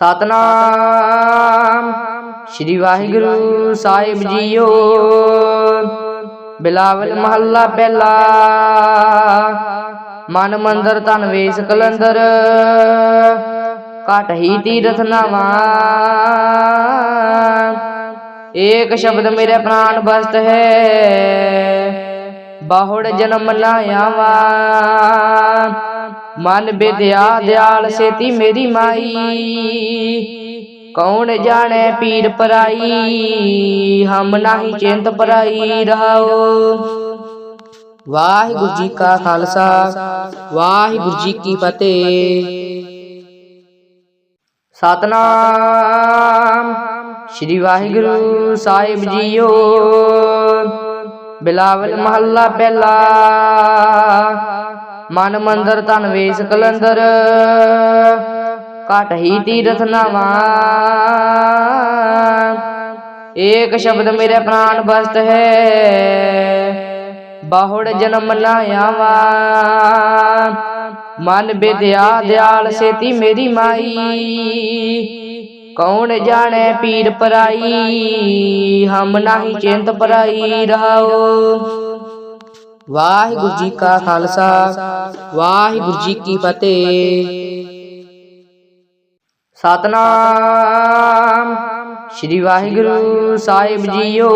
ਸਤਨਾਮ। ਸ੍ਰੀ ਵਾਹਿਗੁਰੂ ਸਾਹਿਬ ਜੀਓ। ਬਿਲਾਵਲ ਮਹੱਲਾ ਪਹਿਲਾ। ਮਨ ਮੰਦਰ ਤਨ ਵੇਸ ਕਲੰਦਰ। ਘਟ ਹੀ ਤੀਰਥ ਨਾਵਾ। ਏਕ ਸ਼ਬਦ ਮੇਰੇ ਪ੍ਰਾਨ ਬਸਤ ਹੈ। ਬਾਹੁੜ ਜਨਮ ਲਾਇਆਵਾ ਮਨ ਵਿਦਿਆ ਦਿਆਲ ਸੇਤੀ ਮੇਰੀ ਮਾਈ। ਕੌਣ ਜਾਣੇ ਪੀਰ ਪਰਾਈ? ਹਮ ਨਾਹੀ ਚਿੰਤ ਪਰਾਈ ਰਹਾਓ। ਵਾਹਿਗੁਰੂ ਜੀ ਕਾ ਖਾਲਸਾ, ਵਾਹਿਗੁਰੂ ਜੀ ਕੀ ਫਤਿਹ। ਸਤਨਾਮ। ਸ੍ਰੀ ਵਾਹਿਗੁਰੂ ਸਾਹਿਬ ਜੀਓ। ਬਿਲਾਵਲ ਮਹੱਲਾ ਪਹਿਲਾ ਮਨ ਮੰਦਰ ਤਨ ਵੇਸ ਕਲੰਦਰ। ਘਟ ਹੀ ਤੀਰਥ ਨਾਵਾ। ਏਕ ਸ਼ਬਦ ਮੇਰੇ ਪ੍ਰਾਨ ਬਸਤ ਹੈ। ਬਾਹੁੜ ਜਨਮ ਲਾਇਆਵਾ ਮਨ ਵਿਦਿਆ ਦਿਆਲ ਸੇਤੀ ਮੇਰੀ ਮਾਈ। ਕੌਣ ਜਾਣੈ ਪੀਰ ਪਰਾਈ? ਹਮ ਨਾਹੀ ਚਿੰਤ ਪਰਾਈ ਰਹਾਓ। ਵਾਹਿਗੁਰੂ ਜੀ ਕਾ ਖਾਲਸਾ। ਵਾਹਿਗੁਰੂ ਜੀ ਕੀ ਫਤਿਹ। ਸਤਨਾਮ। ਸ੍ਰੀ ਵਾਹਿਗੁਰੂ ਸਾਹਿਬ ਜੀਓ।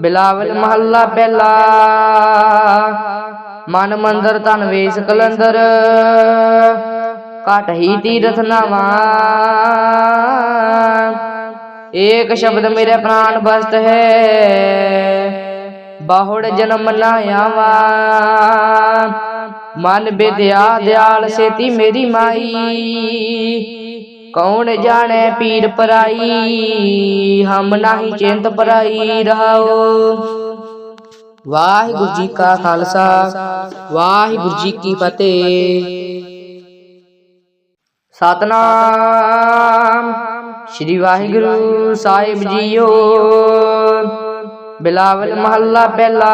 ਬਿਲਾਵਲ ਮਹੱਲਾ ਪਹਿਲਾ। ਮਨ ਮੰਦਰ ਤਨ ਵੇਸ ਕਲੰਦਰ। ਘਟ ਹੀ ਤੀਰਥ ਨਾਵਾ। ਏਕ ਸ਼ਬਦ ਮੇਰੇ ਪ੍ਰਾਨ ਬਸਤ ਹੈ। ਬਾਹੁੜ ਜਨਮ ਲਾਇਆਵਾ ਮਨ ਵਿਦਿਆ ਦਿਆਲ ਸੇਤੀ ਮੇਰੀ ਮਾਈ। ਕੌਣ ਜਾਣੈ ਪੀਰ ਪਰਾਈ। ਹਮ ਨਾਹੀ ਚਿੰਤ ਪਰਾਈ ਰਹਾਓ ਵਾਹਿਗੁਰੂ ਜੀ ਕਾ ਖਾਲਸਾ। ਵਾਹਿਗੁਰੂ ਜੀ ਕੀ ਫਤਿਹ। ਸਤਨਾਮ। ਸ੍ਰੀ ਵਾਹਿਗੁਰੂ ਸਾਹਿਬ ਜੀਓ। ਬਿਲਾਵਲ ਮਹੱਲਾ ਪਹਿਲਾ।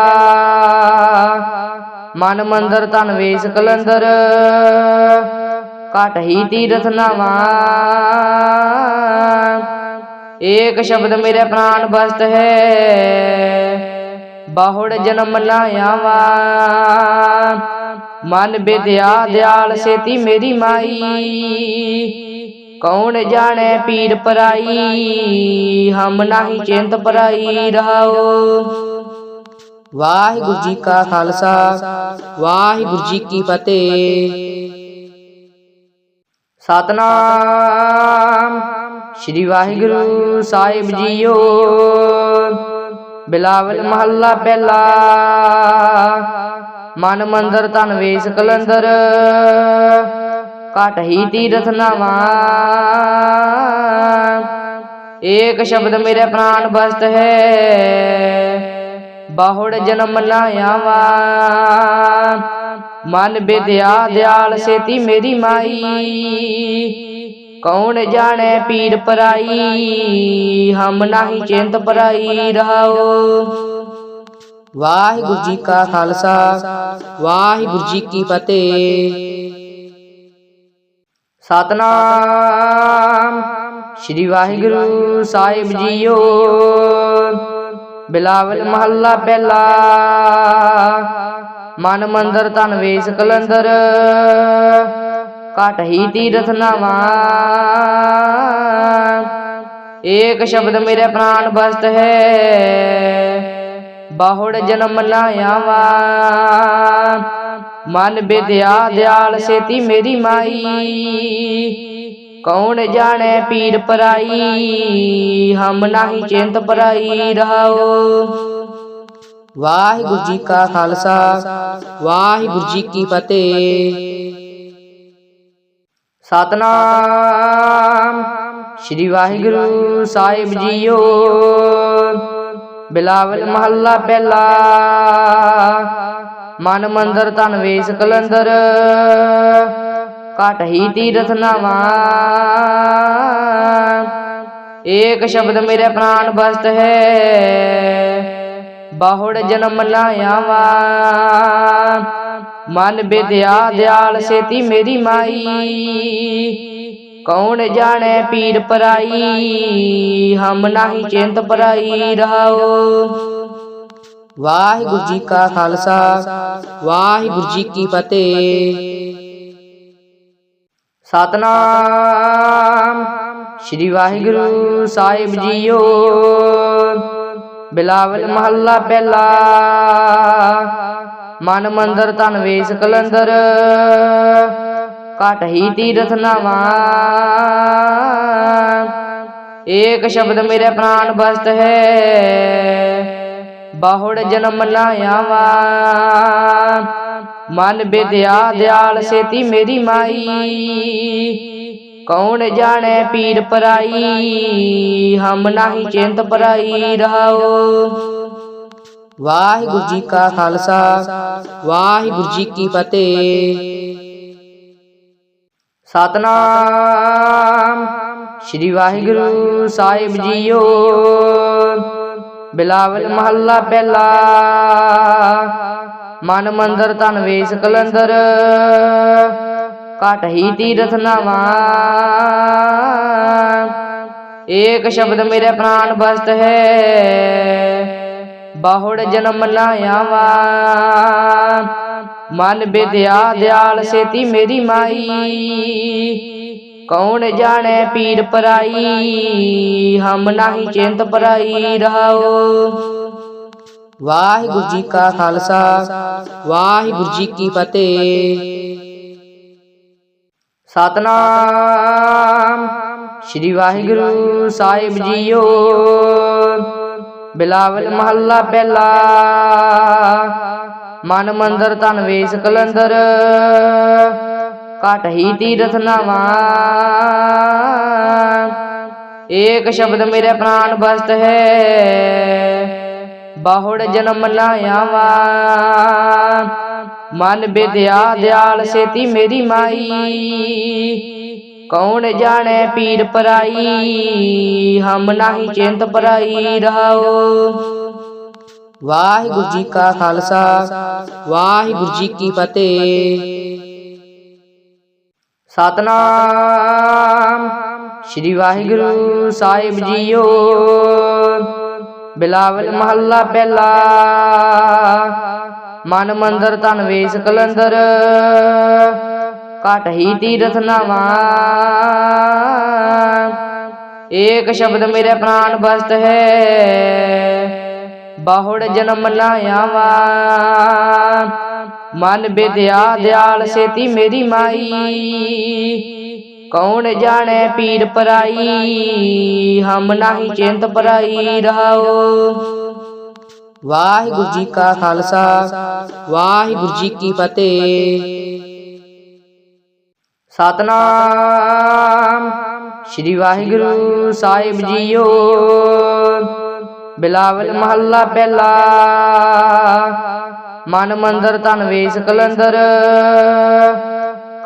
ਮਨ ਮੰਦਰ ਤਨ ਵੇਸ ਕਲੰਦਰ। ਘਟ ਹੀ ਤੀਰਥ ਨਾਵਾ। ਏਕ ਸ਼ਬਦ ਮੇਰੇ ਪ੍ਰਾਨ ਬਸਤ ਹੈ। ਬਹੁੜ ਜਨਮ ਲਾਇਆਵਾ ਮਨ ਵਿਦਿਆ ਦਿਆਲ ਸੇਤੀ ਮੇਰੀ ਮਾਈ। ਕੌਣ ਜਾਣੇ ਪੀਰ ਪਰਾਈ? ਹਮ ਨਾਹੀ ਚਿੰਤ ਪਰਾਈ ਰਹਾਓ ਵਾਹਿਗੁਰੂ ਜੀ ਕਾ ਖਾਲਸਾ, ਵਾਹਿਗੁਰੂ ਜੀ ਕੀ ਫਤਿਹ। ਸਤਨਾਮ। ਸ੍ਰੀ ਵਾਹਿਗੁਰੂ ਸਾਹਿਬ ਜੀਓ। ਬਿਲਾਵਲ ਮਹੱਲਾ ਪਹਿਲਾ ਮਨ ਮੰਦਰ ਤਨ ਵੇਸ ਕਲੰਦਰ। ਘਟ ਹੀ ਤੀਰਥ ਨਾਵਾ। ਏਕ ਸ਼ਬਦ ਮੇਰੇ ਪ੍ਰਾਨ ਬਸਤ ਹੈ। ਬਾਹੁੜ ਜਨਮ ਲਾਇਆਵਾ ਮਨ ਵਿਦਿਆ ਦਿਆਲ ਸੇਤੀ ਮੇਰੀ ਮਾਈ ਕੌਣ ਜਾਣੈ ਪੀਰ ਪਰਾਈ? ਹਮ ਨਾਹੀ ਚਿੰਤ ਪਰਾਈ ਰਹਾਓ। ਵਾਹਿਗੁਰੂ ਜੀ ਕਾ ਖਾਲਸਾ। ਵਾਹਿਗੁਰੂ ਜੀ ਕੀ ਫਤਿਹ। ਸਤਨਾਮ। ਸ੍ਰੀ ਵਾਹਿਗੁਰੂ ਸਾਹਿਬ ਜੀਓ। ਬਿਲਾਵਲ ਮਹੱਲਾ ਪਹਿਲਾ। ਮਨ ਮੰਦਰ ਤਨ ਵੇਸ ਕਲੰਦਰ। ਹੀ ਤੀਰਥ ਨਾਵਾ। ਏਕ ਸ਼ਬਦ ਮੇਰੇ ਪ੍ਰਾਨ ਬਸਤ ਹੈ। ਬਾਹੁੜ ਜਨਮ ਲਾਇਆਵਾ ਮਨ ਵਿਦਿਆ ਦਿਆਲ ਸੇਤੀ ਮੇਰੀ ਮਾਈ। ਕੌਣ ਜਾਣੈ ਪੀਰ ਪਰਾਈ? ਹਮ ਨਾਹੀ ਚਿੰਤ ਪਰਾਈ ਰਹਾਓ। ਵਾਹਿਗੁਰੂ ਜੀ ਕਾ ਖਾਲਸਾ। ਵਾਹਿਗੁਰੂ ਜੀ ਕੀ ਫਤਿਹ। ਸਤਨਾਮ। ਸ੍ਰੀ ਵਾਹਿਗੁਰੂ ਸਾਹਿਬ ਜੀਓ। ਬਿਲਾਵਲ ਮਹੱਲਾ ਪਹਿਲਾ। ਮਨ ਮੰਦਰ ਤਨ ਵੇਸ ਕਲੰਦਰ। ਘਟ ਹੀ ਤੀਰਥ ਨਾਵਾ। ਏਕ ਸ਼ਬਦ ਮੇਰੇ ਪ੍ਰਾਨ ਬਸਤ ਹੈ। ਬਾਹੁੜ ਜਨਮ ਲਾਇਆਵਾ ਮਨ ਵਿਦਿਆ ਦਿਆਲ ਸੇਤੀ ਮੇਰੀ ਮਾਈ। ਕੌਣ ਜਾਣੇ ਪੀਰ ਪਰਾਈ? ਹਮ ਨਾਹੀ ਚਿੰਤ ਪਰਾਈ ਰਹਾਓ ਵਾਹਿਗੁਰੂ ਜੀ ਕਾ ਖਾਲਸਾ, ਵਾਹਿਗੁਰੂ ਜੀ ਕੀ ਫਤਿਹ। ਸਤਨਾਮ। ਸ੍ਰੀ ਵਾਹਿਗੁਰੂ ਸਾਹਿਬ ਜੀਓ। ਬਿਲਾਵਲ ਮਹੱਲਾ ਪਹਿਲਾ ਮਨ ਮੰਦਰ ਤਨ ਵੇਸ ਕਲੰਦਰ। ਘਟ ਹੀ ਤੀਰਥ ਨਾਵਾ। ਏਕ ਸ਼ਬਦ ਮੇਰੇ ਪ੍ਰਾਨ ਬਸਤ ਹੈ। ਬਾਹੁੜ ਜਨਮ ਨਾ ਆਵਾ। ਮਨ ਵਿਦਿਆ ਦਿਆਲ ਸੇਤੀ ਮੇਰੀ ਮਾਈ। ਕੌਣ ਜਾਣੇ ਪੀਰ ਪਰਾਈ? ਹਮ ਨਾਹੀ ਚਿੰਤ ਪਰਾਈ ਰਹਾਓ। ਵਾਹਿਗੁਰੂ ਜੀ ਕਾ ਖਾਲਸਾ, ਵਾਹਿਗੁਰੂ ਜੀ ਕੀ ਫਤਿਹ। ਸਤਨਾਮ ਸ੍ਰੀ ਵਾਹਿਗੁਰੂ ਸਾਹਿਬ ਜੀਓ। ਬਿਲਾਵਲ ਮਹੱਲਾ ਪਹਿਲਾ। ਮਨ ਮੰਦਰ ਤਨ ਵੇਸ ਕਲੰਦਰ। ਘਟ ਹੀ ਤੀਰਥ ਨਾਵਾ। ਏਕ ਸ਼ਬਦ ਮੇਰੇ ਪ੍ਰਾਨ ਬਸਤ ਹੈ। ਬਾਹੁੜ ਜਨਮ ਨਾ ਆਵਾ ਮਨ ਵਿਦਿਆ ਦਿਆਲ ਸੇਤੀ ਮੇਰੀ ਮਾਈ। ਕੌਣ ਜਾਣੈ ਪੀਰ ਪਰਾਈ। ਹਮ ਨਾਹੀ ਚਿੰਤ ਪਰਾਈ ਰਹਾਓ। ਵਾਹਿਗੁਰੂ ਜੀ ਕਾ ਖਾਲਸਾ। ਵਾਹਿਗੁਰੂ ਜੀ ਕੀ ਫਤਿਹ। ਸਤਨਾਮ। ਸ੍ਰੀ ਵਾਹਿਗੁਰੂ ਸਾਹਿਬ ਜੀਓ। ਬਿਲਾਵਲ ਮਹੱਲਾ ਪਹਿਲਾ। ਮਨ ਮੰਦਰ ਤਨ ਵੇਸ ਕਲੰਦਰ। ਘਟ ਹੀ ਤੀਰਥ ਨਾਵਾ। ਏਕ ਸ਼ਬਦ ਮੇਰੇ ਪ੍ਰਾਨ ਬਸਤ ਹੈ। ਬਾਹੁੜ ਜਨਮ ਨਾ ਆਵਾ। ਮਨ ਵਿਦਿਆ ਦਿਆਲ ਸੇਤੀ ਮੇਰੀ ਮਾਈ। ਕੌਣ ਜਾਣੇ ਪੀਰ ਪਰਾਈ? ਹਮ ਨਾਹੀ ਚਿੰਤ ਪਰਾਈ ਰਹਾਓ ਵਾਹਿਗੁਰੂ ਜੀ ਕਾ ਖਾਲਸਾ, ਵਾਹਿਗੁਰੂ ਜੀ ਕੀ ਫਤਿਹ। ਸਤਨਾਮ ਸ੍ਰੀ ਵਾਹਿਗੁਰੂ ਸਾਹਿਬ ਜੀਓ। ਬਿਲਾਵਲ ਮਹੱਲਾ ਪਹਿਲਾ। ਮਨ ਮੰਦਰ ਤਨ ਵੇਸ ਕਲੰਦਰ। ਘਟ ਹੀ ਤੀਰਥ ਨਾਵਾ। ਏਕ ਸ਼ਬਦ ਮੇਰੇ ਪ੍ਰਾਨ ਬਸਤ ਹੈ। ਬਾਹੁੜ ਜਨਮ ਨਾ ਆਵਾ। ਮਨ ਵਿਦਿਆ ਦਿਆਲ ਸੇਤੀ ਮੇਰੀ ਮਾਈ। ਕੌਣ ਜਾਣੈ ਪੀਰ ਪਰਾਈ? ਹਮ ਨਾਹੀ ਚਿੰਤ ਪਰਾਈ ਰਹਾਓ ਵਾਹਿਗੁਰੂ ਜੀ ਕਾ ਖਾਲਸਾ ਵਾਹਿਗੁਰੂ ਜੀ ਕੀ ਫਤਿਹ। ਸਤਨਾਮ ਸ੍ਰੀ ਵਾਹਿਗੁਰੂ ਸਾਹਿਬ ਜੀਓ। ਬਿਲਾਵਲ ਮਹੱਲਾ ਪਹਿਲਾ। ਮਨ ਮੰਦਰ ਤਨ ਵੇਸ ਕਲੰਦਰ।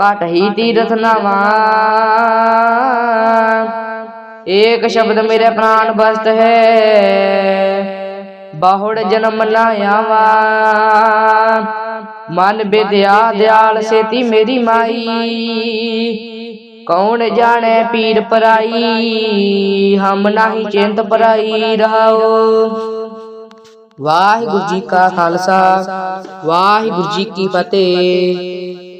ਘਟ ਹੀ ਤੀਰਥ ਨਾਵਾ। ਏਕ ਸ਼ਬਦ ਮੇਰੇ ਪ੍ਰਾਨ ਬਸਤ ਹੈ। ਬਹੁੜ ਜਨਮ ਨਾ ਆਵਾ। ਮਨ ਵਿਦਿਆ ਦਿਆਲ ਸੇਤੀ ਮੇਰੀ ਮਾਈ। ਕੌਣ ਜਾਣੇ ਪੀਰ ਪਰਾਈ? ਹਮ ਨਾਹੀ ਚਿੰਤ ਪਰਾਈ ਰਹਾਓ ਵਾਹਿਗੁਰੂ ਜੀ ਕਾ ਖਾਲਸਾ। ਵਾਹਿਗੁਰੂ ਜੀ ਕੀ ਫਤਿਹ।